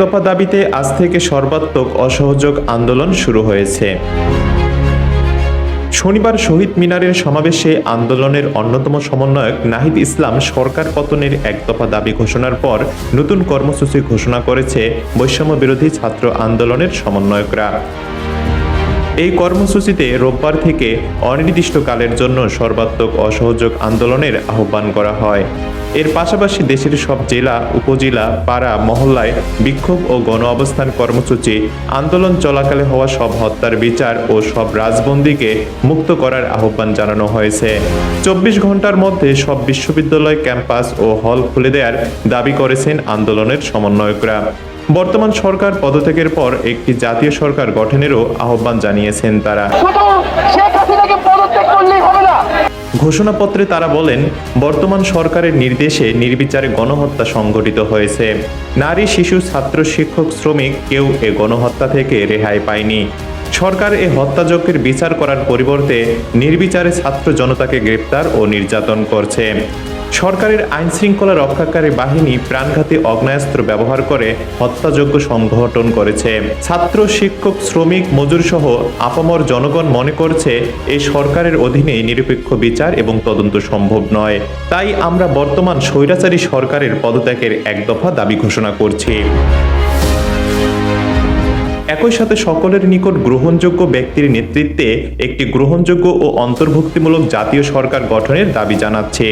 দফা দাবিতে আজ থেকে সর্বাত্মক অসহযোগ আন্দোলন শুরু হয়েছে। শনিবার শহীদ মিনারের সমাবেশে আন্দোলনের অন্যতম সমন্বয়ক নাহিদ ইসলাম সরকার পতনের এক দফা দাবি ঘোষণার পর নতুন কর্মসূচি ঘোষণা করেছে বৈষম্য বিরোধী ছাত্র আন্দোলনের সমন্বয়করা। এই কর্মসূচিতে রোববার থেকে অনির্দিষ্টকালের জন্য সর্বাত্মক অসহযোগ আন্দোলনের আহ্বান করা হয়। এর পাশাপাশি দেশের সব জেলা, উপজেলা, পাড়া, মহল্লায় বিক্ষোভ ও গণ অবস্থান কর্মসূচি, আন্দোলন চলাকালে হওয়া সব হত্যার বিচার ও সব রাজবন্দীকে মুক্ত করার আহ্বান জানানো হয়েছে। চব্বিশ ঘণ্টার মধ্যে সব বিশ্ববিদ্যালয়, ক্যাম্পাস ও হল খুলে দেওয়ার দাবি করেছেন আন্দোলনের সমন্বয়করা। বর্তমান সরকার পদত্যাগের পর একটি জাতীয় সরকার গঠনেরও আহ্বান জানিয়েছেন তারা। ঘোষণাপত্রে তারা বলেন, বর্তমান সরকারের নির্দেশে নির্বিচারে গণহত্যা সংঘটিত হয়েছে। নারী, শিশু, ছাত্র, শিক্ষক, শ্রমিক কেউ এ গণহত্যা থেকে রেহাই পায়নি। সরকার এ হত্যাযজ্ঞের বিচার করার পরিবর্তে নির্বিচারে ছাত্র জনতাকে গ্রেপ্তার ও নির্যাতন করছে। সরকারের আইন শৃঙ্খলা রক্ষাকারী বাহিনী প্রাণঘাতী অগ্নেয়াস্ত্র ব্যবহার করে হত্যাযজ্ঞ সংঘটন করেছে। ছাত্র, শিক্ষক, শ্রমিক মজুর সহ আপামর জনগণ মনে করছে এই সরকারের অধীনে নিরপেক্ষ বিচার এবং তদন্ত সম্ভব নয়। তাই আমরা বর্তমান স্বৈরাচারী সরকারের পদত্যাগের এক দফা দাবি ঘোষণা করছি। একই সাথে সকলের নিকট গ্রহণযোগ্য ব্যক্তির নেতৃত্বে একটি গ্রহণযোগ্য ও অন্তর্ভুক্তিমূলক জাতীয় সরকার গঠনের দাবি জানাচ্ছে।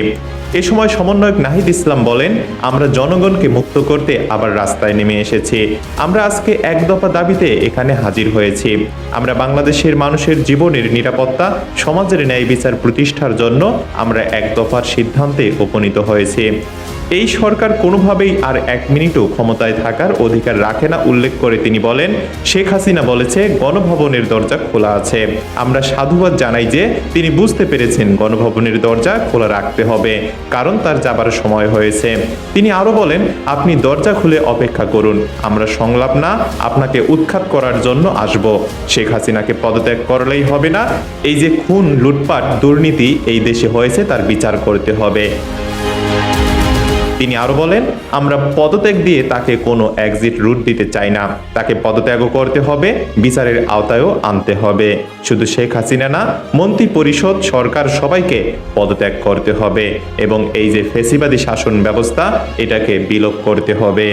এ সময় সমন্বয়ক নাহিদ ইসলাম বলেন, আমরা জনগণকে মুক্ত করতে আবার রাস্তায় নেমে এসেছি। আমরা আজকে এক দফা দাবিতে এখানে হাজির হয়েছি। আমরা বাংলাদেশের মানুষের জীবনের নিরাপত্তা, সমাজের ন্যায় বিচার প্রতিষ্ঠার জন্য আমরা এক দফার সিদ্ধান্তে উপনীত হয়েছি। এই সরকার কোনোভাবেই আর এক মিনিটও ক্ষমতায় থাকার অধিকার রাখে না, উল্লেখ করে তিনি বলেন, শেখ হাসিনা বলেছে, গণভবনের দরজা খোলা আছে। আমরা সাধুবাদ জানাই যে তিনি বুঝতে পেরেছেন গণভবনের দরজা খোলা রাখতে হবে, কারণ তার যাবার সময় হয়েছে। তিনি আরও বলেন, আপনি দরজা খুলে অপেক্ষা করুন, আমরা সংলাপ না, আপনাকে উৎখাত করার জন্য আসব। শেখ হাসিনাকে পদত্যাগ করলেই হবে না, এই যে খুন, লুটপাট, দুর্নীতি এই দেশে হয়েছে, তার বিচার করতে হবে। তিনি আরও বলেন, আমরা পদত্যাগ দিয়ে তাকে কোনো এক্সিট রুট দিতে চাই না। তাকে পদত্যাগও করতে হবে, বিচারের আওতায়ও আনতে হবে। শুধু শেখ হাসিনা না মন্ত্রী পরিষদ সরকার সবাইকে পদত্যাগ করতে হবে এবং এই যে ফেসিবাদী শাসন ব্যবস্থা, এটাকে বিলোপ করতে হবে।